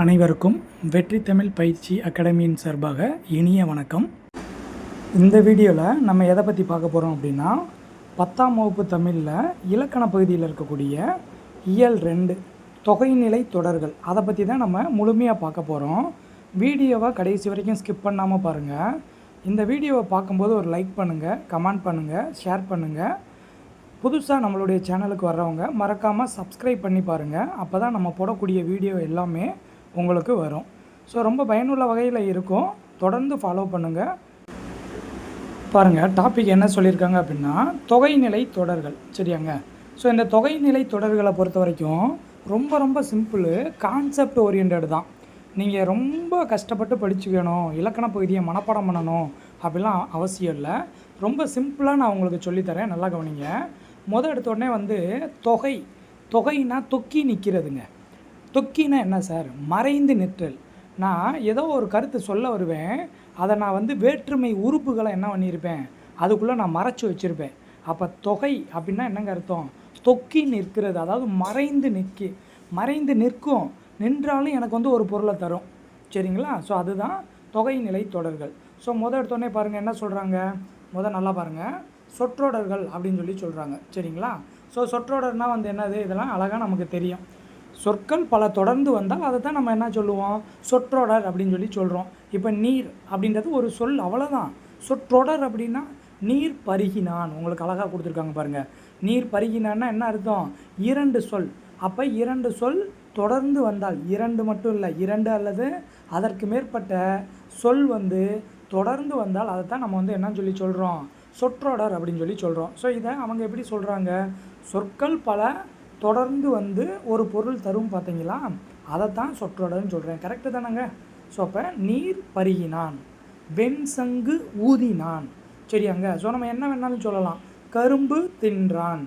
அனைவருக்கும் வெற்றி தமிழ் பயிற்சி அகாடமியின் சார்பாக இனிய வணக்கம். இந்த வீடியோவில் நம்ம எதை பற்றி பார்க்க போகிறோம் அப்படின்னா பத்தாம் வகுப்பு தமிழில் இலக்கண பகுதியில் இருக்கக்கூடிய இயல் ரெண்டு தொகைநிலை தொடர்கள். அதை பற்றி தான் நம்ம முழுமையாக பார்க்க போகிறோம் வீடியோவை கடைசி வரைக்கும் ஸ்கிப் பண்ணாமல் பாருங்கள் இந்த வீடியோவை பார்க்கும்போது ஒரு லைக் பண்ணுங்கள் கமெண்ட் பண்ணுங்கள் ஷேர் பண்ணுங்கள் புதுசாக நம்மளுடைய சேனலுக்கு வர்றவங்க மறக்காமல் சப்ஸ்கிரைப் பண்ணி பாருங்கள் அப்போ தான் நம்ம போடக்கூடிய வீடியோ எல்லாமே உங்களுக்கு வரும். ஸோ ரொம்ப பயனுள்ள வகையில் இருக்கும். தொடர்ந்து ஃபாலோ பண்ணுங்கள் பாருங்கள் டாபிக் என்ன சொல்லியிருக்காங்க அப்படின்னா தொகைநிலை தொடர்கள். சரியாங்க? ஸோ இந்த தொகைநிலை தொடர்களை பொறுத்த வரைக்கும் ரொம்ப ரொம்ப சிம்பிள் கான்செப்ட் ஓரியன்ட் தான். நீங்கள் ரொம்ப கஷ்டப்பட்டு படிச்சுக்கணும் இலக்கண பகுதியை மனப்பாடம் பண்ணணும் அப்படிலாம் அவசியம் இல்லை. ரொம்ப சிம்பிளாக நான் உங்களுக்கு சொல்லித்தரேன் நல்லா கவனிங்க. முத எடுத்த உடனே வந்து தொகை. தொகைனா தொக்கி நிற்கிறதுங்க தொக்கினா என்ன சார்? மறைந்து நிற்றல். நான் ஏதோ ஒரு கருத்து சொல்ல வருவேன். அதை நான் வந்து வேற்றுமை உறுப்புகளை என்ன பண்ணியிருப்பேன்? அதுக்குள்ளே நான் மறைச்சி வச்சுருப்பேன். அப்போ தொகை அப்படின்னா என்னங்க அர்த்தம்? தொக்கி நிற்கிறது. அதாவது மறைந்து நிற்கி மறைந்து நிற்கும். நின்றாலும் எனக்கு வந்து ஒரு பொருளை தரும். சரிங்களா? ஸோ அதுதான் தொகை நிலை தொடர்கள். ஸோ முத எடுத்தோடனே பாருங்கள் என்ன சொல்கிறாங்க முத நல்லா பாருங்கள் சொற்றொடர்கள் அப்படின்னு சொல்லி சொல்கிறாங்க சரிங்களா? ஸோ சொற்றொடர்னால் வந்து என்னது? இதெல்லாம் அழகாக நமக்கு தெரியும். சொற்கள் பல தொடர்ந்து வந்தால் அதை தான் நம்ம என்ன சொல்லுவோம்? சொற்றொடர் அப்படின்னு சொல்லி சொல்கிறோம் இப்போ நீர் அப்படின்றது ஒரு சொல் அவ்வளோதான் சொற்றொடர் அப்படின்னா நீர் பருகினான். உங்களுக்கு அழகாக கொடுத்துருக்காங்க பாருங்கள் நீர் பருகினான்னா என்ன அர்த்தம்? இரண்டு சொல். அப்போ இரண்டு சொல் தொடர்ந்து வந்தால் இரண்டு மட்டும் இல்லை இரண்டு அல்லது அதற்கு மேற்பட்ட சொல் வந்து தொடர்ந்து வந்தால் அதை தான் நம்ம வந்து என்ன சொல்லி சொல்கிறோம் சொற்றொடர் அப்படின்னு சொல்லி சொல்கிறோம் ஸோ இதை அவங்க எப்படி சொல்கிறாங்க சொற்கள் பல தொடர்ந்து வந்து ஒரு பொருள் தரும் பார்த்தீங்களா? அதைத்தான் சொற்றொடர்னு சொல்கிறேன் கரெக்டு தானேங்க? ஸோ அப்போ நீர் பருகினான் வெண்சங்கு ஊதினான். சரியாங்க? ஸோ நம்ம என்ன வேணாலும் சொல்லலாம். கரும்பு தின்றான்.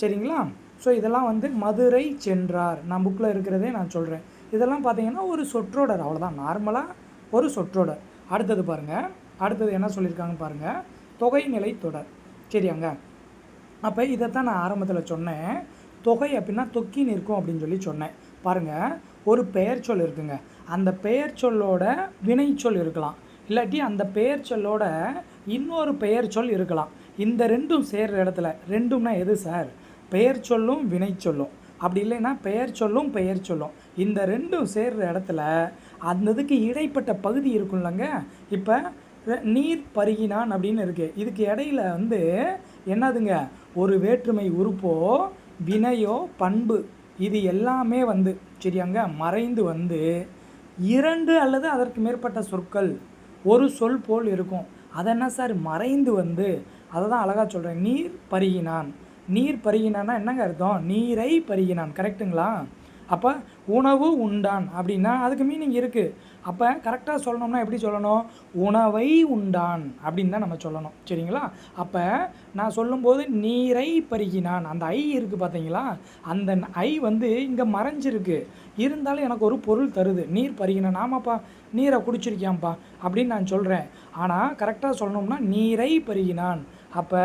சரிங்களா? ஸோ இதெல்லாம் வந்து மதுரை சென்றார். நான் புக்கில் இருக்கிறதே நான் சொல்கிறேன் இதெல்லாம் பார்த்தீங்கன்னா ஒரு சொற்றொடர். அவ்வளோதான் நார்மலாக ஒரு சொற்றொடர். அடுத்தது பாருங்கள் அடுத்தது என்ன சொல்லியிருக்காங்க பாருங்கள் தொகைநிலை தொடர். சரியாங்க? அப்போ இதைத்தான் நான் ஆரம்பத்தில் சொன்னேன். தொகை அப்படின்னா தொக்கி நிற்கும் அப்படின்னு சொல்லி சொன்னேன். பாருங்கள் ஒரு பெயர் சொல் இருக்குங்க. அந்த பெயர் சொல்லோட வினைச்சொல் இருக்கலாம். இல்லாட்டி அந்த பெயர் சொல்லோட இன்னொரு பெயர் சொல் இருக்கலாம். இந்த ரெண்டும் சேர்கிற இடத்துல ரெண்டும்னா எது சார்? பெயர் சொல்லும் வினை சொல்லும். அப்படி இல்லைன்னா பெயர் சொல்லும் பெயர் சொல்லும். இந்த ரெண்டும் சேர்கிற இடத்துல அந்த இதுக்கு இடைப்பட்ட பகுதி இருக்கும்லங்க இப்போ நீர் பருகினான் அப்படின்னு இருக்குது இதுக்கு இடையில வந்து என்னதுங்க? ஒரு வேற்றுமை உறுப்போ வினையோ பண்பு இது எல்லாமே வந்து சரியாங்க? மறைந்து வந்து இரண்டு அல்லது அதற்கு மேற்பட்ட சொற்கள் ஒரு சொல் போல் இருக்கும். அதை என்ன சார்? மறைந்து வந்து அதை தான் அழகாக சொல்கிறேன் நீர் பருகினான். நீர் பருகினான்னா என்னங்க அர்த்தம்? நீரை பருகினான். கரெக்டுங்களா அப்போ உணவு உண்டான் அப்படின்னா அதுக்கு மீனிங் இருக்குது அப்போ கரெக்டாக சொல்லணும்னா எப்படி சொல்லணும்? உணவை உண்டான் அப்படின்னு தான் நம்ம சொல்லணும். சரிங்களா? அப்போ நான் சொல்லும்போது நீரை பருகினான். அந்த ஐ இருக்குது பார்த்தீங்களா அந்த ஐ வந்து இங்கே மறைஞ்சிருக்கு. இருந்தாலும் எனக்கு ஒரு பொருள் தருது. நீர் பருகினான். ஆமாப்பா நீரை குடிச்சிருக்கியாம்ப்பா அப்படின்னு நான் சொல்கிறேன் ஆனால் கரெக்டாக சொல்லணும்னா நீரை பருகினான். அப்போ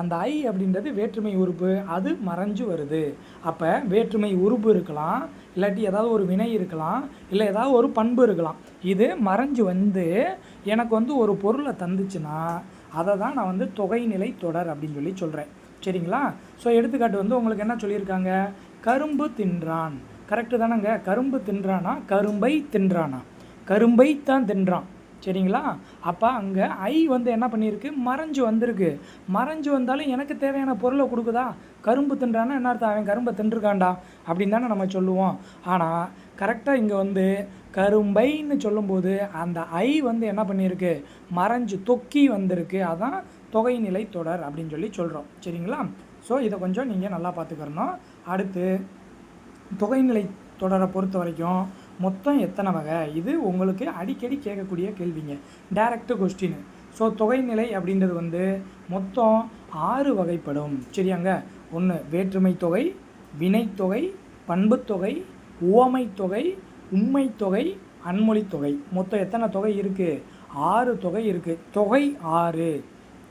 அந்த ஐ அப்படின்றது வேற்றுமை உறுப்பு. அது மறைஞ்சு வருது. அப்போ வேற்றுமை உறுப்பு இருக்கலாம். இல்லாட்டி ஏதாவது ஒரு வினை இருக்கலாம் இல்லை ஏதாவது ஒரு பண்பு இருக்கலாம். இது மறைஞ்சு வந்து எனக்கு வந்து ஒரு பொருளை தந்துச்சுன்னா அதை தான் நான் வந்து தொகைநிலை தொடர் அப்படின்னு சொல்லி சொல்கிறேன் சரிங்களா? ஸோ எடுத்துக்காட்டு வந்து உங்களுக்கு என்ன சொல்லியிருக்காங்க? கரும்பு தின்றான். கரெக்டு தானேங்க? கரும்பு தின்றானா? கரும்பை தின்றானா? கரும்பை தான் தின்றான். சரிங்களா? அப்போ அங்கே ஐ வந்து என்ன பண்ணியிருக்கு? மறைஞ்சு வந்திருக்கு. மறைஞ்சு வந்தாலும் எனக்கு தேவையான பொருளை கொடுக்குதா? கரும்பு தின்றானா என்ன அர்த்தம்? அவன் கரும்பை தின்றுருக்காண்டா அப்படின்னு தானே நம்ம சொல்லுவோம். ஆனால் கரெக்டாக இங்கே வந்து கரும்பைன்னு சொல்லும்போது அந்த ஐ வந்து என்ன பண்ணியிருக்கு? மறைஞ்சு தொக்கி வந்திருக்கு. அதான் தொகைநிலை தொடர் அப்படின்னு சொல்லி சொல்கிறோம் சரிங்களா? ஸோ இதை கொஞ்சம் நீங்கள் நல்லா பார்த்துக்கிறணும். அடுத்து தொகைநிலை தொடரை பொறுத்த வரைக்கும் மொத்தம் எத்தனை வகை? இது உங்களுக்கு அடிக்கடி கேட்கக்கூடிய கேள்விங்க. டைரக்ட் கொஸ்டின் ஸோ தொகைநிலை அப்படின்றது வந்து மொத்தம் ஆறு வகைப்படும். சரியாங்க? ஒன்று வேற்றுமை தொகை வினைத்தொகை பண்புத்தொகை உவமைத்தொகை தொகை அன்மொழித்தொகை தொகை தொகை மொத்தம் எத்தனை தொகை இருக்குது ஆறு தொகை இருக்குது தொகை ஆறு.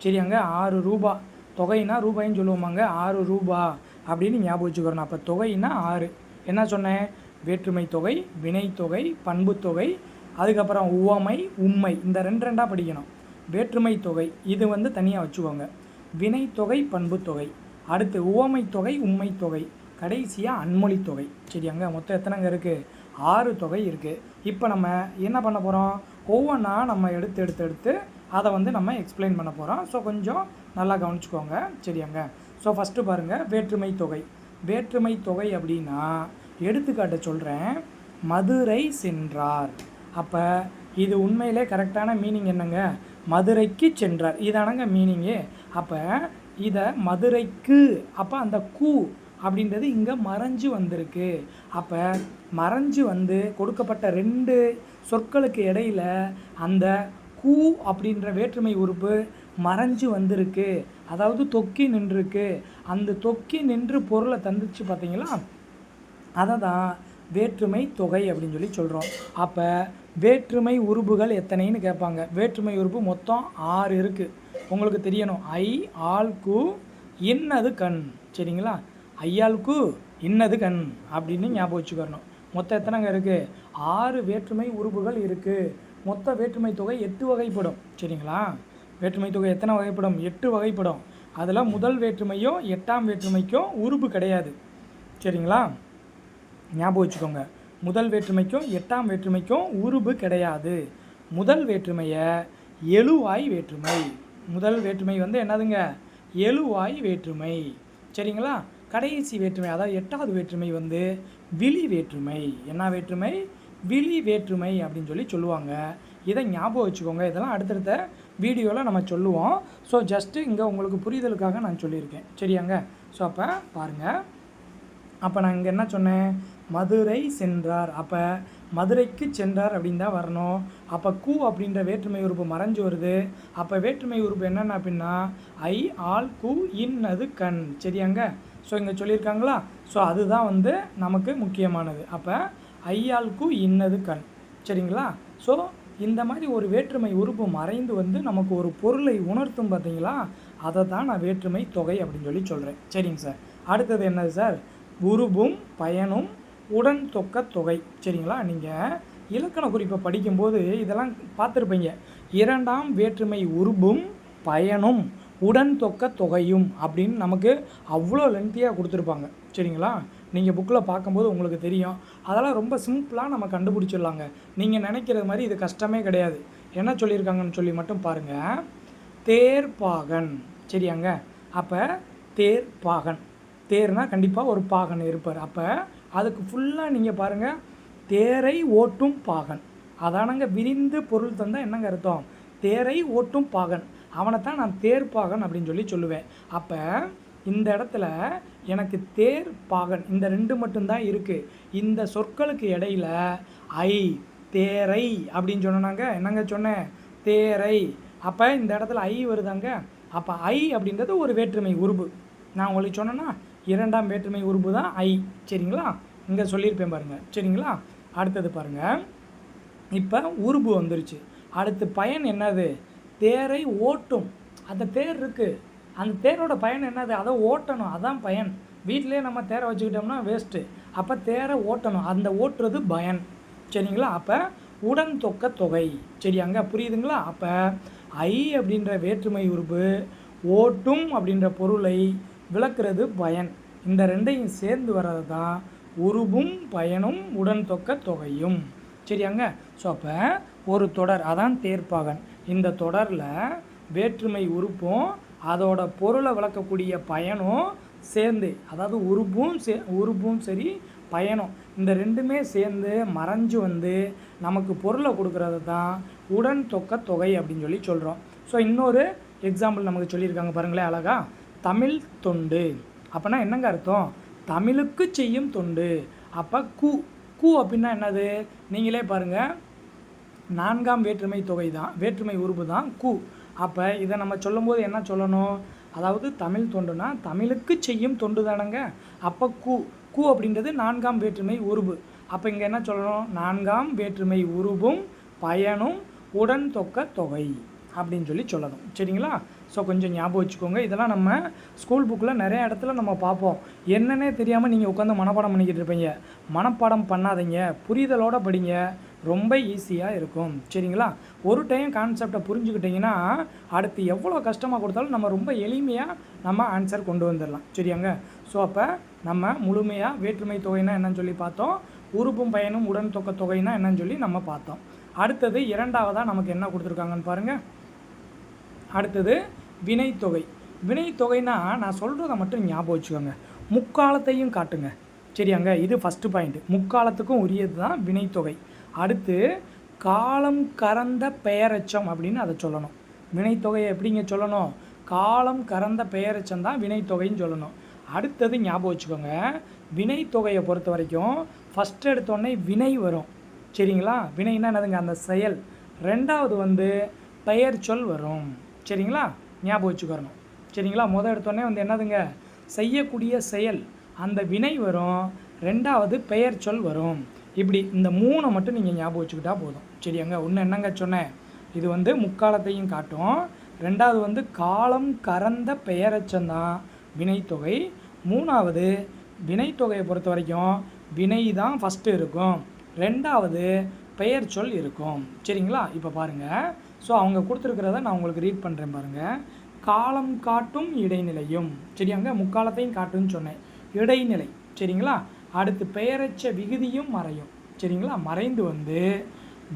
சரியாங்க? ஆறு ரூபா. தொகைனா ரூபாயின்னு சொல்லுவோமாங்க. ஆறு ரூபா அப்படின்னு ஞாபகம் வச்சுக்கிறோம் அப்போ தொகைனா ஆறு. என்ன சொன்னேன்? வேற்றுமை தொகை வினைத்தொகை பண்புத்தொகை அதுக்கப்புறம் உவமை உண்மை இந்த ரெண்டு ரெண்டாக படிக்கணும். வேற்றுமை தொகை இது வந்து தனியாக வச்சுக்கோங்க. வினைத்தொகை பண்புத்தொகை அடுத்து உவமை தொகை உண்மை தொகை. கடைசியாக அன்மொழி தொகை. சரியாங்க? மொத்தம் எத்தனைங்க இருக்குது ஆறு தொகை இருக்குது இப்போ நம்ம என்ன பண்ண போகிறோம் ஒவ்வொன்றா நம்ம எடுத்து எடுத்து எடுத்து அதை வந்து நம்ம எக்ஸ்பிளைன் பண்ண போகிறோம் ஸோ கொஞ்சம் நல்லா கவனிச்சுக்கோங்க. சரியாங்க? ஸோ ஃபஸ்ட்டு பாருங்கள் வேற்றுமை தொகை. வேற்றுமை தொகை அப்படின்னா எடுத்துக்காட்ட சொல்கிறேன் மதுரை சென்றார். அப்போ இது உண்மையிலே கரெக்டான மீனிங் என்னங்க? மதுரைக்கு சென்றார். இதானங்க மீனிங்கு அப்போ இதை மதுரைக்கு அப்போ அந்த கூ அப்படின்றது இங்கே மறைஞ்சு வந்திருக்கு. அப்போ மறைஞ்சு வந்து கொடுக்கப்பட்ட ரெண்டு சொற்களுக்கு இடையில அந்த கூ அப்படின்ற வேற்றுமை உறுப்பு மறைஞ்சு வந்திருக்கு. அதாவது தொக்கி நின்றுருக்கு. அந்த தொக்கி நின்று பொருளை தந்துச்சு பார்த்தீங்களா? அதை தான் வேற்றுமை தொகை அப்படின்னு சொல்லி சொல்கிறோம் அப்போ வேற்றுமை உறுப்புகள் எத்தனைன்னு கேட்பாங்க. வேற்றுமை உறுப்பு மொத்தம் ஆறு இருக்குது உங்களுக்கு தெரியணும். ஐ ஆள் கு இன்னது கண். சரிங்களா? ஐயாளுக்கு இன்னது கண் அப்படின்னு ஞாபகம் வச்சுக்கணும். மொத்தம் எத்தனைங்க இருக்குது ஆறு வேற்றுமை உறுப்புகள் இருக்குது மொத்த வேற்றுமை தொகை எட்டு வகைப்படும். சரிங்களா? வேற்றுமை தொகை எத்தனை வகைப்படும்? எட்டு வகைப்படும். அதில் முதல் வேற்றுமையும் எட்டாம் வேற்றுமைக்கும் உறுப்பு கிடையாது. சரிங்களா? ஞாபகம் வச்சுக்கோங்க. முதல் வேற்றுமைக்கும் எட்டாம் வேற்றுமைக்கும் உருபு கிடையாது. முதல் வேற்றுமையை எழுவாய் வேற்றுமை. முதல் வேற்றுமை வந்து என்னதுங்க? எழுவாய் வேற்றுமை. சரிங்களா? கடைசி வேற்றுமை அதாவது எட்டாவது வேற்றுமை வந்து விழி வேற்றுமை. என்ன வேற்றுமை? விழி வேற்றுமை அப்படின்னு சொல்லி சொல்லுவாங்க. இதை ஞாபகம் வச்சுக்கோங்க. இதெல்லாம் அடுத்தடுத்த வீடியோவில் நம்ம சொல்லுவோம். ஸோ ஜஸ்ட்டு இங்கே உங்களுக்கு புரிதலுக்காக நான் சொல்லியிருக்கேன். சரியாங்க? ஸோ அப்போ பாருங்கள் அப்போ நான் இங்கே என்ன சொன்னேன்? மதுரை சென்றார். அப்போ மதுரைக்கு சென்றார் அப்படின்னு தான் வரணும். அப்போ கூ அப்படின்ற வேற்றுமை உறுப்பு மறைஞ்சு வருது. அப்போ வேற்றுமை உறுப்பு என்னென்ன அப்படின்னா ஐ ஆல் கு இன் அது கண். சரியாங்க? ஸோ இங்கே சொல்லியிருக்காங்களா? ஸோ அதுதான் வந்து நமக்கு முக்கியமானது. அப்போ ஐயால் கு இன்னது கண். சரிங்களா? ஸோ இந்த மாதிரி ஒரு வேற்றுமை உறுப்பு மறைந்து வந்து நமக்கு ஒரு பொருளை உணர்த்தும் பார்த்தீங்களா அதை தான் நான் வேற்றுமை தொகை அப்படின்னு சொல்லி சொல்கிறேன் சரிங்க சார். அடுத்தது என்னது சார்? உருபும் பயனும் உடன் தொக்க தொகை சரிங்களா? நீங்கள் இலக்கண குறிப்பை படிக்கும்போது இதெல்லாம் பார்த்துருப்பீங்க. இரண்டாம் வேற்றுமை உருபும் பயனும் உடன் தொக்க தொகையும் அப்படின்னு நமக்கு அவ்வளோ லென்த்தியாக கொடுத்துருப்பாங்க. சரிங்களா? நீங்கள் புக்கில் பார்க்கும்போது உங்களுக்கு தெரியும். அதெல்லாம் ரொம்ப சிம்பிளாக நம்ம கண்டுபிடிச்சிடலாங்க. நீங்கள் நினைக்கிறது மாதிரி இது கஷ்டமே கிடையாது. என்ன சொல்லியிருக்காங்கன்னு சொல்லி மட்டும் பாருங்கள் தேர்பாகன் சரியாங்க? அப்போ தேர்பாகன் தேர்னால் கண்டிப்பாக ஒரு பாகன் இருப்பார். அப்போ அதுக்கு ஃபுல்லாக நீங்கள் பாருங்கள் தேரை ஓட்டும் பாகன். அதானங்க விரிந்து பொருள் தந்தால் என்னங்க அர்த்தம்? தேரை ஓட்டும் பாகன். அவனை தான் நான் தேர் பாகன் அப்படின்னு சொல்லி சொல்லுவேன். அப்போ இந்த இடத்துல எனக்கு தேர் பாகன் இந்த ரெண்டு மட்டும்தான் இருக்குது இந்த சொற்களுக்கு இடையில ஐ தேரை அப்படின்னு சொன்னாங்க என்னங்க சொன்னேன்? தேரை. அப்போ இந்த இடத்துல ஐ வருதாங்க? அப்போ ஐ அப்படின்றது ஒரு வேற்றுமை உருபு. நான் உங்களுக்கு சொன்னேன்னா இரண்டாம் வேற்றுமை உறுப்பு தான் ஐ சரிங்களா? இங்கே சொல்லியிருப்பேன் பாருங்கள் சரிங்களா? அடுத்தது பாருங்கள் இப்போ உருபு வந்துருச்சு. அடுத்து பயன் என்னது? தேரை ஓட்டும். அந்த தேர் இருக்குது அந்த தேரோட பயன் என்னது? அதை ஓட்டணும். அதான் பயன். வீட்டிலே நம்ம தேரை வச்சுக்கிட்டோம்னா வேஸ்ட்டு அப்போ தேரை ஓட்டணும். அந்த ஓட்டுறது பயன். சரிங்களா? அப்போ உடன் தொக்க தொகை. சரியாங்க புரியுதுங்களா? அப்போ ஐ அப்படின்ற வேற்றுமை உறுப்பு ஓட்டும் அப்படின்ற பொருளை விளக்குறது பயன். இந்த ரெண்டையும் சேர்ந்து வர்றது தான் உருபும் பயனும் உடன் தொக்க தொகையும். சரியாங்க? ஸோ அப்போ ஒரு தொடர் அதான் தேர்ப்பாகன். இந்த தொடரில் வேற்றுமை உறுப்பும் அதோட பொருளை விளக்கக்கூடிய பயனும் சேர்ந்து அதாவது உறுப்பும் சே உறுப்பும் சரி பயனும் இந்த ரெண்டுமே சேர்ந்து மறைஞ்சு வந்து நமக்கு பொருளை கொடுக்கறது தான் உடன் தொக்க தொகை அப்படின்னு சொல்லி சொல்கிறோம் ஸோ இன்னொரு எக்ஸாம்பிள் நமக்கு சொல்லியிருக்காங்க பாருங்களேன் அழகா. தமிழ் தொண்டு. அப்போனா என்னங்க அர்த்தம்? தமிழுக்கு செய்யும் தொண்டு. அப்போ கு கு அப்படின்னா என்னது? நீங்களே பாருங்கள் நான்காம் வேற்றுமை தொகை தான் வேற்றுமை உறுப்பு தான் கு. அப்போ இதை நம்ம சொல்லும்போது என்ன சொல்லணும்? அதாவது தமிழ் தொண்டுனா தமிழுக்கு செய்யும் தொண்டு தானங்க அப்போ கு கு அப்படின்றது நான்காம் வேற்றுமை உருவு அப்போ இங்கே என்ன சொல்லணும்? நான்காம் வேற்றுமை உருபும் பயனும் உடன் தொக்க தொகை. அப்படின்னு சொல்லி சொல்லணும். சரிங்களா? ஸோ கொஞ்சம் ஞாபகம் வச்சுக்கோங்க. இதெல்லாம் நம்ம ஸ்கூல் புக்கில் நிறைய இடத்துல நம்ம பார்ப்போம். என்னன்னே தெரியாமல் நீங்கள் உட்காந்து மனப்பாடம் பண்ணிக்கிட்டு இருப்பீங்க. மனப்பாடம் பண்ணாதீங்க. புரிதலோடு படிங்க. ரொம்ப ஈஸியாக இருக்கும். சரிங்களா? ஒரு டைம் கான்செப்டை புரிஞ்சுக்கிட்டிங்கன்னா அடுத்து எவ்வளோ கஷ்டமாக கொடுத்தாலும் நம்ம ரொம்ப எளிமையாக நம்ம ஆன்சர் கொண்டு வந்துடலாம். சரியாங்க? ஸோ அப்போ நம்ம முழுமையாக வேற்றுமை தொகைனா என்னன்னு சொல்லி பார்த்தோம். உறுப்பும் பயனும் உடன் தொக்க தொகைனா என்னன்னு சொல்லி நம்ம பார்த்தோம். அடுத்தது இரண்டாவதாக நமக்கு என்ன கொடுத்துருக்காங்கன்னு பாருங்கள் அடுத்தது வினைத்தொகை. வினைத்தொகைனா நான் சொல்கிறத மட்டும் ஞாபகம் வச்சுக்கோங்க. முக்காலத்தையும் காட்டுங்க. சரியாங்க? இது ஃபஸ்ட்டு பாயிண்ட் முக்காலத்துக்கும் உரியது தான் வினைத்தொகை. அடுத்து காலம் கறந்த பெயரச்சம் அப்படின்னு அதை சொல்லணும். வினைத்தொகையை எப்படிங்க சொல்லணும்? காலம் கறந்த பெயரச்சம் தான் வினைத்தொகைன்னு சொல்லணும். அடுத்தது ஞாபகம் வச்சுக்கோங்க. வினைத்தொகையை பொறுத்த வரைக்கும் ஃபஸ்ட்டு எடுத்தோடனே வினை வரும். சரிங்களா? வினைன்னா என்னதுங்க? அந்த செயல். ரெண்டாவது வந்து பெயர் சொல் வரும். சரிங்களா? ஞாபகம் வச்சுக்கணும் சரிங்களா? முத எடுத்தோடனே வந்து என்னதுங்க? செய்யக்கூடிய செயல். அந்த வினை வரும். ரெண்டாவது பெயர் சொல் வரும். இப்படி இந்த மூணை மட்டும் நீங்கள் ஞாபகம் வச்சுக்கிட்டா போதும். சரியாங்க? ஒன்று என்னங்க சொன்னேன்? இது வந்து முக்காலத்தையும் காட்டும். ரெண்டாவது வந்து காலம் கறந்த பெயரச்சந்தான். வினைத்தொகை. மூணாவது வினைத்தொகையை பொறுத்த வரைக்கும் வினை தான் ஃபஸ்ட்டு இருக்கும். ரெண்டாவது பெயர் சொல் இருக்கும். சரிங்களா? இப்போ பாருங்கள் ஸோ அவங்க கொடுத்துருக்கிறத நான் உங்களுக்கு ரீட் பண்ணுறேன் பாருங்கள் காலம் காட்டும் இடைநிலையும். சரியாங்க? முக்காலத்தையும் காட்டுன்னு சொன்னேன். இடைநிலை. சரிங்களா? அடுத்து பெயரச்ச விகுதியும் மறையும். சரிங்களா? மறைந்து வந்து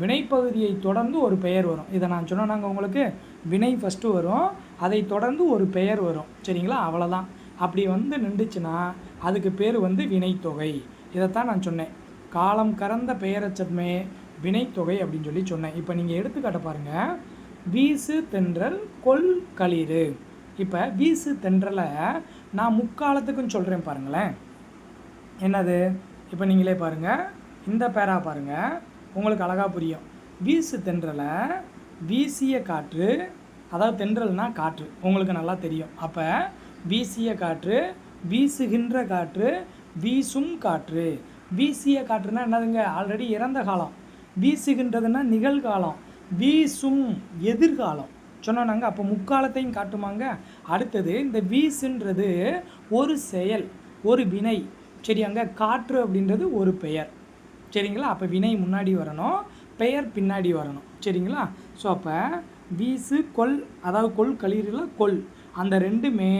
வினைப்பகுதியை தொடர்ந்து ஒரு பெயர் வரும். இதை நான் சொன்னேனாங்க உங்களுக்கு? வினை ஃபஸ்ட்டு வரும். அதை தொடர்ந்து ஒரு பெயர் வரும். சரிங்களா? அவ்வளோதான் அப்படி வந்து நின்றுச்சுன்னா அதுக்கு பேர் வந்து வினைத்தொகை. இதைத்தான் நான் சொன்னேன். காலம் கறந்த பெயரச்சமே வினைத்தொகை அப்படின்னு சொல்லி சொன்னேன். இப்போ நீங்கள் எடுத்துக்காட்ட பாருங்கள் வீசு தென்றல் கொல் களிறு. இப்போ வீசு தென்றலை நான் முக்காலத்துக்குன்னு சொல்கிறேன் பாருங்களேன். என்னது? இப்போ நீங்களே பாருங்கள் இந்த பேரா பாருங்கள் உங்களுக்கு அழகாக புரியும். வீசு தென்றலை வீசிய காற்று அதாவது தென்றல்னால் காற்று. உங்களுக்கு நல்லா தெரியும். அப்போ வீசிய காற்று வீசுகின்ற காற்று வீசும் காற்று. வீசிய காற்றுனா என்னதுங்க? ஆல்ரெடி இறந்த காலம். வீசுகின்றதுன்னா நிகழ்காலம். வீசும் எதிர்காலம். சொன்னோன்னாங்க அப்போ முக்காலத்தையும் காட்டுமாங்க. அடுத்தது இந்த வீசுன்றது ஒரு செயல் ஒரு வினை. சரியாங்க? காற்று அப்படின்றது ஒரு பெயர். சரிங்களா? அப்போ வினை முன்னாடி வரணும் பெயர் பின்னாடி வரணும். சரிங்களா? ஸோ அப்போ வீசு கொல் அதாவது கொல் களிரில் கொல். அந்த ரெண்டுமே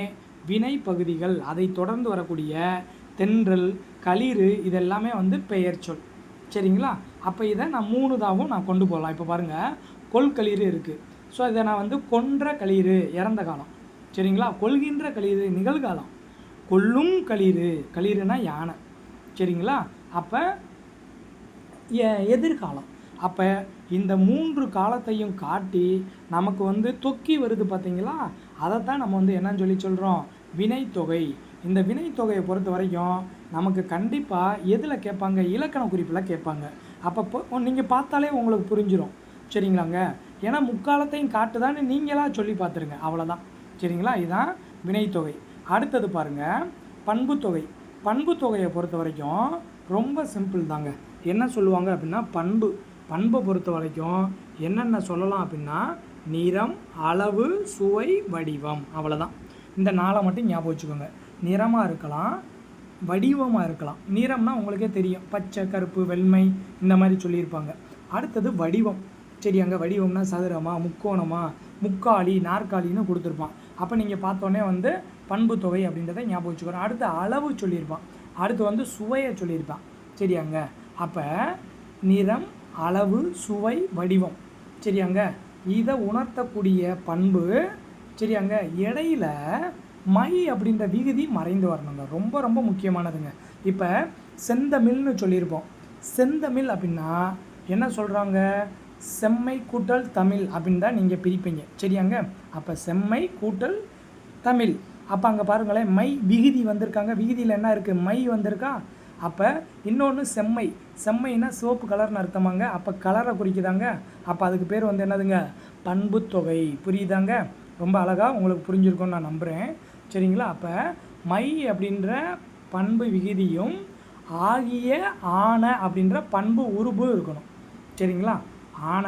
வினை பகுதிகள். அதை தொடர்ந்து வரக்கூடிய தென்றல் களிறு இதெல்லாமே வந்து பெயர் சொல். சரிங்களா? அப்போ இதை நான் மூணு தாவும் நான் கொண்டு போகலாம் இப்போ பாருங்கள் கொல் களிறு இருக்குது ஸோ இதை நான் வந்து கொன்ற களிறு இறந்த காலம். சரிங்களா? கொள்கின்ற களிறு நிகழ்காலம். கொல்லும் களிறு களிறுனா யானை. சரிங்களா? அப்போ எ- எதிர்காலம். அப்போ இந்த மூன்று காலத்தையும் காட்டி நமக்கு வந்து தொக்கி வருது பார்த்தீங்களா அதைத்தான் நம்ம வந்து என்னன்னு சொல்லி சொல்கிறோம் வினைத்தொகை. இந்த வினைத்தொகையை பொறுத்த வரைக்கும் நமக்கு கண்டிப்பாக எதில் கேட்பாங்க? இலக்கண குறிப்பில் கேட்பாங்க. அப்போ நீங்கள் பார்த்தாலே உங்களுக்கு புரிஞ்சிடும் சரிங்களாங்க? ஏன்னா முக்காலத்தையும் காட்டுதான்னு நீங்களாக சொல்லி பார்த்துருங்க. அவ்வளோதான் சரிங்களா? இதுதான் வினைத்தொகை அடுத்தது பாருங்கள் பண்புத்தொகை பண்புத்தொகையை பொறுத்த வரைக்கும் ரொம்ப சிம்பிள் தாங்க. என்ன சொல்லுவாங்க அப்படின்னா பண்பு. பண்பை பொறுத்த வரைக்கும் என்னென்ன சொல்லலாம் அப்படின்னா நிறம் அளவு சுவை வடிவம். அவ்வளோதான் இந்த நாளை மட்டும் ஞாபகம் வச்சுக்கோங்க. நிறமாக இருக்கலாம் வடிவமாக இருக்கலாம். நிறம்னா உங்களுக்கே தெரியும். பச்சை கருப்பு வெண்மை இந்த மாதிரி சொல்லியிருப்பாங்க. அடுத்தது வடிவம். சரி அங்கே வடிவம்னா சதுரமா முக்கோணமா முக்காலி நாற்காலின்னு கொடுத்துருப்பான். அப்போ நீங்கள் பார்த்தோன்னே வந்து பண்பு தொகை அப்படின்றத ஞாபகம் வச்சுக்கிறோம் அடுத்து அளவு சொல்லியிருப்பான். அடுத்து வந்து சுவையை சொல்லியிருப்பான். சரியாங்க அப்போ நிறம் அளவு சுவை வடிவம். சரியாங்க இதை உணர்த்தக்கூடிய பண்பு சரியாங்க இடையில மை அப்படின்ற விகுதி மறைந்து வரணுங்க. ரொம்ப ரொம்ப முக்கியமானதுங்க. இப்போ செந்தமிழ்னு சொல்லியிருப்போம். செந்தமிழ் அப்படின்னா என்ன சொல்கிறாங்க செம்மை கூட்டல் தமிழ் அப்படின்னு தான் நீங்கள் பிரிப்பீங்க. சரியாங்க? அப்போ செம்மை கூட்டல் தமிழ். அப்போ அங்கே பாருங்களேன் மை விகுதி வந்திருக்காங்க. விகுதியில் என்ன இருக்குது மை வந்திருக்கா? அப்போ இன்னொன்று செம்மை. செம்மைனா சிவப்பு கலர்னு அர்த்தமாங்க. அப்போ கலரை குறிக்குதாங்க. அப்போ அதுக்கு பேர் வந்து என்னதுங்க? பண்புத்தொகை புரியுதாங்க? ரொம்ப அழகாக உங்களுக்கு புரிஞ்சிருக்கும்னு நான் நம்புகிறேன் சரிங்களா? அப்போ மை அப்படின்ற பண்பு விகுதியும் ஆகிய ஆன அப்படின்ற பண்பு உருபு இருக்கணும். சரிங்களா? ஆன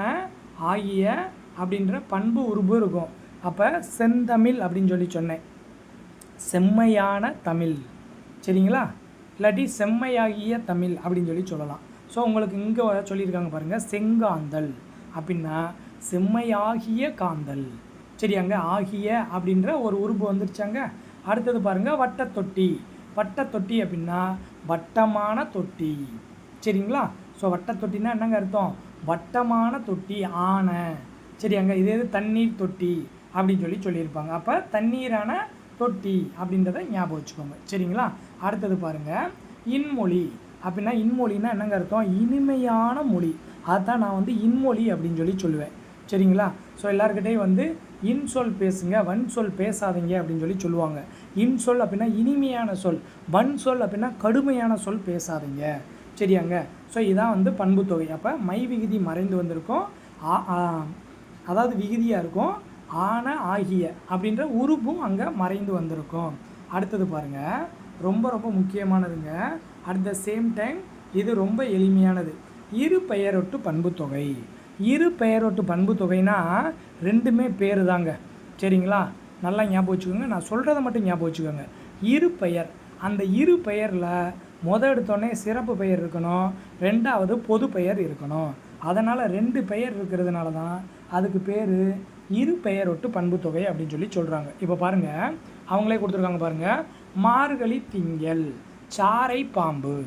ஆகிய அப்படின்ற பண்பு உருபு இருக்கும். அப்போ செந்தமிழ் அப்படின்னு சொல்லி சொன்னேன். செம்மையான தமிழ். சரிங்களா? இல்லாட்டி செம்மையாகிய தமிழ் அப்படின்னு சொல்லி சொல்லலாம். ஸோ உங்களுக்கு இங்கே சொல்லியிருக்காங்க பாருங்கள் செங்காந்தல். அப்படின்னா செம்மையாகிய காந்தல். சரியாங்க ஆகிய அப்படின்ற ஒரு உறுப்பு வந்துருச்சாங்க. அடுத்தது பாருங்கள் வட்டத்தொட்டி. வட்டத்தொட்டி அப்படின்னா வட்டமான தொட்டி. சரிங்களா? ஸோ வட்டத்தொட்டினா என்னங்க அர்த்தம்? வட்டமான தொட்டி ஆனை. சரியாங்க இது எது? தண்ணீர் தொட்டி அப்படின்னு சொல்லி சொல்லியிருப்பாங்க. அப்போ தண்ணீரான தொட்டி அப்படின்றத ஞாபகம் வச்சுக்கோங்க. சரிங்களா? அடுத்தது பாருங்கள் இன்மொழி. அப்படின்னா இன்மொழின்னா என்னங்க அர்த்தம்? இனிமையான மொழி. அதுதான் நான் வந்து இன்மொழி அப்படின்னு சொல்லி சொல்லுவேன். சரிங்களா? ஸோ எல்லாருக்கிட்டையும் வந்து இன்சொல் பேசுங்க வன் சொல் பேசாதீங்க அப்படின்னு சொல்லி சொல்லுவாங்க. இன்சொல் அப்படின்னா இனிமையான சொல். வன் சொல் அப்படின்னா கடுமையான சொல் பேசாதீங்க. சரியாங்க? ஸோ இதான் வந்து பண்பு தொகை. அப்போ மை விகுதி மறைந்து வந்திருக்கும். ஆ ஆ, அதாவது விகுதியாக இருக்கும். ஆன ஆகிய அப்படின்ற உருப்பும் அங்கே மறைந்து வந்திருக்கும். அடுத்தது பாருங்கள் ரொம்ப ரொம்ப முக்கியமானதுங்க. அட் த சேம் டைம் இது ரொம்ப எளிமையானது. இரு பெயரொட்டு பண்பு தொகை. இரு பெயரொட்டு பண்பு தொகைனா ரெண்டுமே பேர் தாங்க சரிங்களா? நல்லா ஞாபகம் வச்சுக்கோங்க. நான் சொல்கிறத மட்டும் ஞாபகம் வச்சுக்கோங்க. இரு பெயர். அந்த இரு பெயரில் முத எடுத்தோடனே சிறப்பு பெயர் இருக்கணும். ரெண்டாவது பொது பெயர் இருக்கணும். அதனால் ரெண்டு பெயர் இருக்கிறதுனால தான் அதுக்கு பேர் இரு பெயரொட்டு பண்பு தொகை அப்படின்னு சொல்லி சொல்கிறாங்க இப்போ பாருங்கள் அவங்களே கொடுத்துருக்காங்க பாருங்கள் மார்கழி திங்கள். சாரை பாம்பு.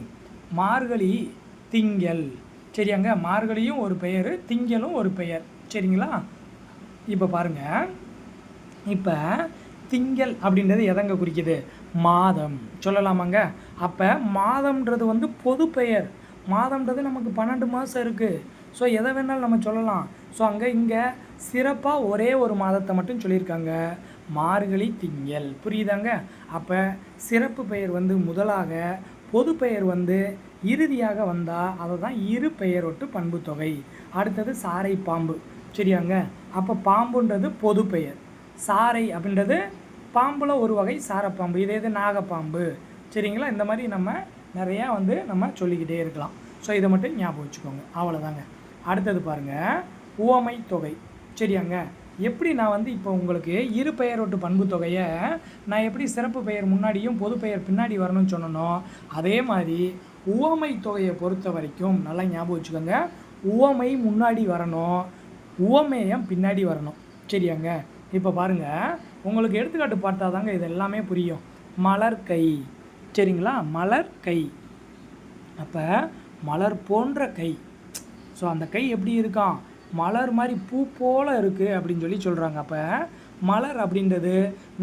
மார்கழி திங்கள். சரியாங்க. மார்கழியும் ஒரு பெயர் திங்களும் ஒரு பெயர். சரிங்களா? இப்போ பாருங்கள் இப்போ திங்கள் அப்படின்றது எதங்க குறிக்குது? மாதம். சொல்லலாமாங்க? அப்போ மாதம்ன்றது வந்து பொது பெயர். மாதம்ன்றது நமக்கு பன்னெண்டு மாதம் இருக்குது ஸோ எதை வேணாலும் நம்ம சொல்லலாம். ஸோ அங்கே இங்கே சிறப்பாக ஒரே ஒரு மாதத்தை மட்டும் சொல்லியிருக்காங்க. மார்கழி திங்கள். புரியுதாங்க? அப்போ சிறப்பு பெயர் வந்து முதலாக பொது பெயர் வந்து இறுதியாக வந்தால் அதை தான் இரு பெயரொட்டு பண்பு தொகை. அடுத்தது சாரை பாம்பு. சரியாங்க? அப்போ பாம்புன்றது பொது பெயர். சாரை அப்படின்றது பாம்பில் ஒரு வகை சாரப்பாம்பு. இதே இது நாகப்பாம்பு. சரிங்களா? இந்த மாதிரி நம்ம நிறையா வந்து நம்ம சொல்லிக்கிட்டே இருக்கலாம். ஸோ இதை மட்டும் ஞாபகம் வச்சுக்கோங்க. அவ்வளோதாங்க அடுத்தது பாருங்கள் உவமை தொகை. சரியாங்க? எப்படி நான் வந்து இப்போ உங்களுக்கு இரு பெயரோட்டு பண்பு தொகையை நான் எப்படி சிறப்பு பெயர் முன்னாடியும் பொது பெயர் பின்னாடி வரணும்னு சொன்னனோ அதே மாதிரி உவமை தொகையை பொறுத்த வரைக்கும் நல்லா ஞாபகம் வச்சுக்கோங்க. உவமை முன்னாடி வரணும் உவமேயம் பின்னாடி வரணும். சரியாங்க? இப்போ பாருங்கள் உங்களுக்கு எடுத்துக்காட்டு பார்த்தா தாங்க இது எல்லாமே புரியும். மலர் கை சரிங்களா? மலர் கை அப்போ மலர் போன்ற கை. ஸோ அந்த கை எப்படி இருக்கான் மலர் மாதிரி பூ போல் இருக்குது அப்படின்னு சொல்லி சொல்கிறாங்க அப்போ மலர் அப்படின்றது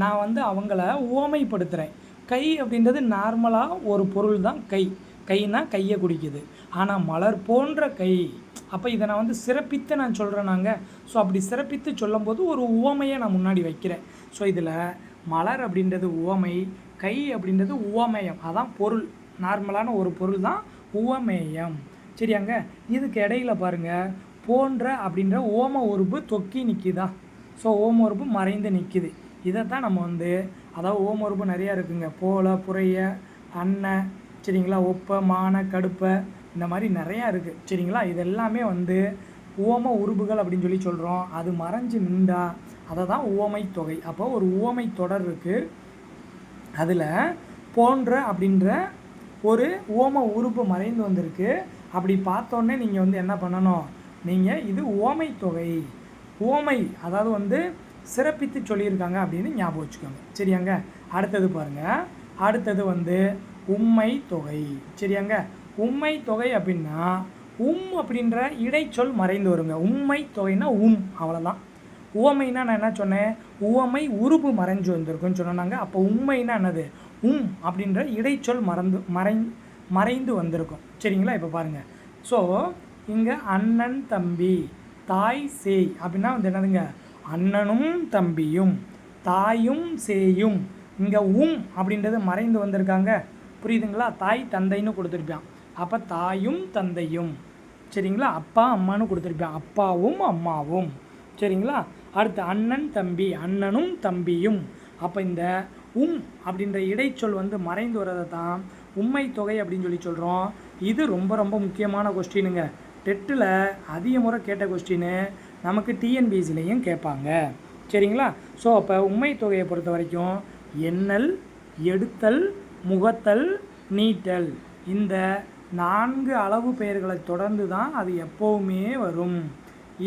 நான் வந்து அவங்கள உவமைப்படுத்துகிறேன் கை அப்படின்றது நார்மலாக ஒரு பொருள் தான் கை. கைனா கையை குடிக்குது. ஆனால் மலர் போன்ற கை. அப்போ இதை நான் வந்து சிறப்பித்து நான் சொல்கிறேன் நாங்கள் ஸோ அப்படி சிறப்பித்து சொல்லும்போது ஒரு உவமையை நான் முன்னாடி வைக்கிறேன். ஸோ இதில் மலர் அப்படின்றது உவமை கை அப்படின்றது உவமேயம். அதான் பொருள். நார்மலான ஒரு பொருள் தான் உவமேயம். சரியாங்க? இதுக்கு இடையில பாருங்கள் போன்ற அப்படின்ற ஓம உறுப்பு தொக்கி நிற்கிதா ஸோ ஓம உறுப்பு மறைந்து நிற்கிது இதை தான் நம்ம வந்து அதாவது ஓம உறுப்பு நிறையா இருக்குங்க. போல புறைய அன்ன சரிங்களா? ஒப்ப மான கடுப்ப இந்த மாதிரி நிறையா இருக்குது சரிங்களா? இது எல்லாமே வந்து ஓம உறுப்புகள் அப்படின்னு சொல்லி சொல்கிறோம் அது மறைஞ்சு நின்றா அதை தான் உவமை தொகை. அப்போ ஒரு உவமை தொடர் இருக்குது அதில் போன்ற அப்படின்ற ஒரு ஓம உறுப்பு மறைந்து வந்திருக்கு. அப்படி பார்த்தோன்னே நீங்கள் வந்து என்ன பண்ணணும்? நீங்கள் இது ஓமை தொகை. ஓமை அதாவது வந்து சிறப்பித்து சொல்லியிருக்காங்க அப்படின்னு ஞாபகம் வச்சுக்கோங்க. சரியாங்க? அடுத்தது பாருங்கள் அடுத்தது வந்து உண்மை தொகை. சரியாங்க? உண்மை தொகை அப்படின்னா உம் அப்படின்ற இடைச்சொல் மறைந்து வருங்க. உண்மை தொகைன்னா உம் அவ்வளோதான் உவமைனா நான் என்ன சொன்னேன்? உவமை உருபு மறைஞ்சு வந்திருக்குன்னு சொன்னாங்க அப்போ உண்மைனா என்னது? உம் அப்படின்ற இடைச்சொல் மறந்து மறை மறைந்து வந்திருக்கும். சரிங்களா? இப்போ பாருங்கள் ஸோ இங்கே அண்ணன் தம்பி தாய் சேய். அப்படின்னா வந்து என்னதுங்க? அண்ணனும் தம்பியும் தாயும் சேயும். இங்கே உம் அப்படின்றது மறைந்து வந்திருக்காங்க. புரியுதுங்களா? தாய் தந்தைன்னு கொடுத்துருப்பான். அப்போ தாயும் தந்தையும். சரிங்களா? அப்பா அம்மான்னு கொடுத்துருப்பான். அப்பாவும் அம்மாவும். சரிங்களா? அடுத்து அண்ணன் தம்பி அண்ணனும் தம்பியும். அப்போ இந்த உம் அப்படின்ற இடைச்சொல் வந்து மறைந்து வரதை தான் உண்மை தொகை அப்படின்னு சொல்லி சொல்கிறோம் இது ரொம்ப ரொம்ப முக்கியமான கொஸ்டினுங்க டெட்டில் அதிக முறை கேட்ட கொஸ்டின் நமக்கு டிஎன்பிஎஸ்சிலையும் கேட்பாங்க. சரிங்களா? ஸோ அப்போ உண்மை தொகையை பொறுத்த வரைக்கும் எண்ணல் எடுத்தல் முகத்தல் நீட்டல் இந்த நான்கு அளவு பெயர்களை தொடர்ந்து தான் அது எப்போவுமே வரும்.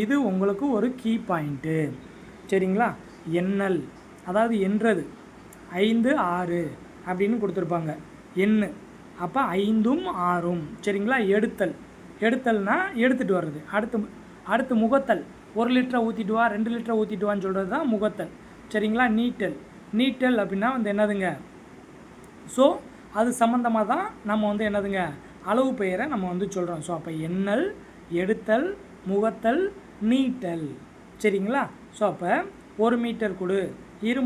இது உங்களுக்கு ஒரு கீ பாயிண்ட்டு சரிங்களா? எண்ணல் அதாவது என்றது. ஐந்து ஆறு அப்படின்னு கொடுத்துருப்பாங்க. எண்ணு. அப்போ ஐந்தும் ஆறும். சரிங்களா? எடுத்தல். எடுத்தல்னா எடுத்துகிட்டு வர்றது. அடுத்து அடுத்து முகத்தல். ஒரு லிட்டரை ஊற்றிட்டு வா ரெண்டு லிட்டரை ஊற்றிட்டு வான்னு சொல்கிறது தான் முகத்தல். சரிங்களா? நீட்டல். நீட்டல் அப்படின்னா வந்து என்னதுங்க? ஸோ அது சம்மந்தமாக தான் நம்ம வந்து என்னதுங்க? அளவு பெயரை நம்ம வந்து சொல்கிறோம் ஸோ அப்போ எண்ணல் எடுத்தல் முகத்தல் நீட்டல். சரிங்களா? ஸோ அப்போ ஒரு மீட்டர் கொடு. இரு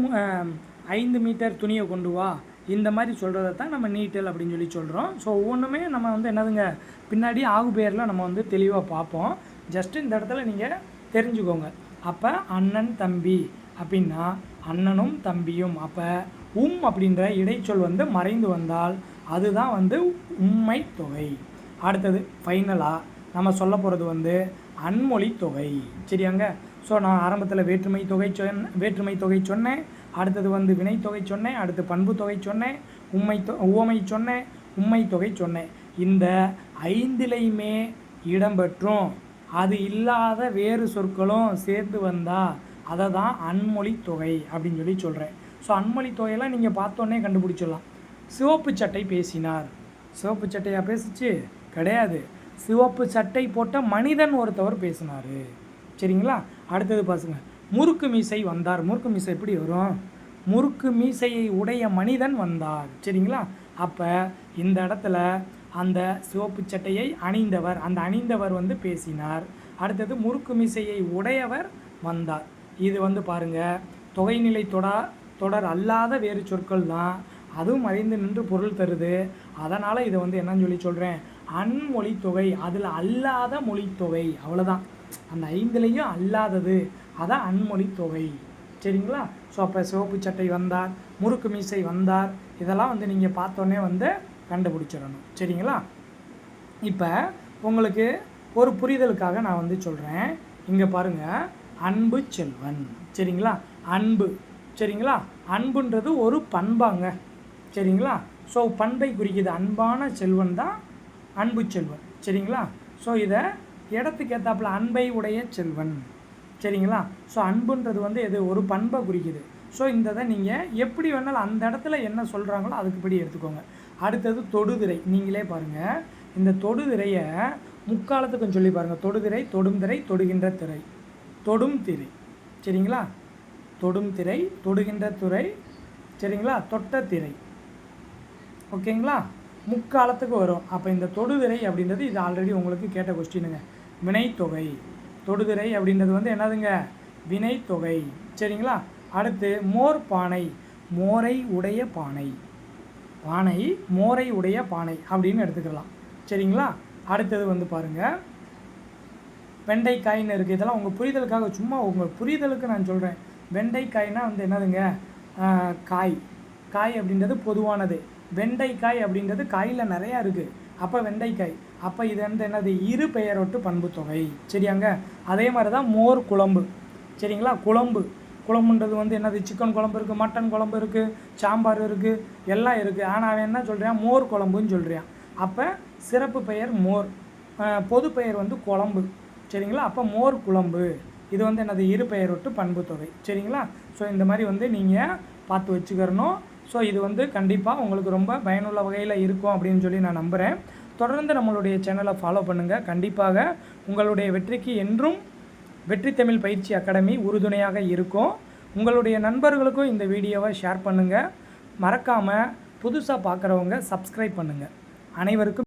ஐந்து மீட்டர் துணியை கொண்டு வா. இந்த மாதிரி சொல்கிறத தான் நம்ம நீட்டல் அப்படின்னு சொல்லி சொல்கிறோம் ஸோ ஒவ்வொன்றுமே நம்ம வந்து என்னதுங்க? பின்னாடி ஆகு பேரில் நம்ம வந்து தெளிவாக பார்ப்போம். ஜஸ்ட் இந்த இடத்துல நீங்கள் தெரிஞ்சுக்கோங்க. அப்போ அண்ணன் தம்பி அப்படின்னா அண்ணனும் தம்பியும். அப்போ உம் அப்படின்ற இடைச்சொல் வந்து மறைந்து வந்தால் அதுதான் வந்து உண்மை தொகை. அடுத்தது ஃபைனலாக நம்ம சொல்ல போகிறது வந்து அன்மொழி தொகை. சரியாங்க? ஸோ நான் ஆரம்பத்தில் வேற்றுமை தொகை சொன்ன வேற்றுமை தொகை சொன்னேன். அடுத்தது வந்து வினைத்தொகை சொன்னேன் அடுத்து பண்பு தொகை சொன்னேன் உண்மை தொ உவமை சொன்னேன் உண்மை தொகை சொன்னேன் இந்த ஐந்திலையுமே இடம்பெற்றும். அது இல்லாத வேறு சொற்களும் சேர்ந்து வந்தால் அதை தான் அன்மொழி தொகை அப்படின்னு சொல்லி சொல்கிறேன் ஸோ அன்மொழி தொகையெல்லாம் நீங்கள் பார்த்தோன்னே கண்டுபிடிச்சிடலாம். சிவப்பு சட்டை பேசினார். சிவப்பு சட்டையாக பேசிச்சு? கிடையாது. சிவப்பு சட்டை போட்ட மனிதன் ஒருத்தவர் பேசினார். சரிங்களா? அடுத்தது பாசுங்கள் முறுக்கு மீசை வந்தார். முறுக்கு மீசை எப்படி வரும்? முறுக்கு மீசையை உடைய மனிதன் வந்தார். சரிங்களா? அப்போ இந்த இடத்துல அந்த சிவப்பு சட்டையை அணிந்தவர் அந்த அணிந்தவர் வந்து பேசினார். அடுத்தது முறுக்கு மீசையை உடையவர் வந்தார். இது வந்து பாருங்க தொகைநிலை தொடா தொடர் அல்லாத வேறு சொற்கள் தான். அதுவும் மறைந்து நின்று பொருள் தருது. அதனால் இதை வந்து என்னன்னு சொல்லி சொல்கிறேன் அன்மொழி தொகை அதில் அல்லாத மொழித்தொகை அவ்வளோதான் அந்த ஐந்துலேயும் அல்லாதது. அதான் அன்மொழி தொகை. சரிங்களா? ஸோ அப்போ சிவப்பு சட்டை வந்தார் முறுக்கு மீசை வந்தார் இதெல்லாம் வந்து நீங்கள் பார்த்தோன்னே வந்து கண்டுபிடிச்சிடணும். சரிங்களா? இப்போ உங்களுக்கு ஒரு புரிதலுக்காக நான் வந்து சொல்கிறேன் இங்கே பாருங்கள் அன்பு செல்வன். சரிங்களா? அன்பு. சரிங்களா? அன்புன்றது ஒரு பண்பாங்க. சரிங்களா? ஸோ பண்பை குறிக்குது. அன்பான செல்வன் தான் அன்பு செல்வன். சரிங்களா? ஸோ இதை இடத்துக்கு ஏற்றாப்புல அன்பை உடைய செல்வன். சரிங்களா? ஸோ அன்புன்றது வந்து எது? ஒரு பண்பை குறிக்குது. ஸோ இந்த இதை நீங்கள் எப்படி வேணாலும் அந்த இடத்துல என்ன சொல்கிறாங்களோ அதுக்குப்படி எடுத்துக்கோங்க. அடுத்தது தொடுதிரை. நீங்களே பாருங்கள் இந்த தொடுதிரையை முக்காலத்துக்கும் சொல்லி பாருங்கள் தொடுதிரை தொடும் திரை தொடுகின்ற திரை. தொடும் திரை. சரிங்களா? தொடும் திரை தொடுகின்ற துறை சரிங்களா? தொட்ட திரை. ஓகேங்களா? முக்காலத்துக்கு வரும். அப்போ இந்த தொடுதிரை அப்படின்றது இது ஆல்ரெடி உங்களுக்கு கேட்ட கொஸ்டினுங்க வினைத்தொகை. தொடுதிரை அப்படின்றது வந்து என்னதுங்க? வினை தொகை சரிங்களா? அடுத்து மோர் பானை. மோரை உடைய பானை. பானை மோரை உடைய பானை அப்படின்னு எடுத்துக்கலாம். சரிங்களா? அடுத்தது வந்து பாருங்கள் வெண்டைக்காய்னு இருக்குது இதெல்லாம் உங்கள் புரிதலுக்காக சும்மா உங்கள் புரிதலுக்கு நான் சொல்கிறேன் வெண்டைக்காய்னால் வந்து என்னதுங்க? காய். காய் அப்படின்றது பொதுவானது. வெண்டைக்காய் அப்படின்றது காயில் நிறையா இருக்குது அப்போ வெண்டைக்காய். அப்போ இது வந்து என்னது? இரு பெயரொட்டு பண்பு தொகை சரியாங்க? அதே மாதிரி தான் மோர் குழம்பு. சரிங்களா? குழம்பு. குழம்புன்றது வந்து என்னது? சிக்கன் குழம்பு இருக்குது மட்டன் குழம்பு இருக்குது சாம்பார் இருக்குது எல்லாம் இருக்குது ஆனால் அவன் என்ன சொல்கிறான் மோர் குழம்புன்னு சொல்கிறான் அப்போ சிறப்பு பெயர் மோர். பொது பெயர் வந்து குழம்பு. சரிங்களா? அப்போ மோர் குழம்பு. இது வந்து என்னது? இரு பெயரொட்டு பண்பு தொகை சரிங்களா? ஸோ இந்த மாதிரி வந்து நீங்கள் பார்த்து வச்சுக்கிறணும் ஸோ இது வந்து கண்டிப்பாக உங்களுக்கு ரொம்ப பயனுள்ள வகையில் இருக்கும் அப்படின்னு சொல்லி நான் நம்புகிறேன் தொடர்ந்து நம்மளுடைய சேனலை ஃபாலோ பண்ணுங்கள் கண்டிப்பாக உங்களுடைய வெற்றிக்கு என்றும் வெற்றி தமிழ் பயிற்சி அகாடமி உறுதுணையாக இருக்கும். உங்களுடைய நண்பர்களுக்கும் இந்த வீடியோவை ஷேர் பண்ணுங்கள் மறக்காமல் புதுசாக பார்க்குறவங்க சப்ஸ்கிரைப் பண்ணுங்கள் அனைவருக்கும்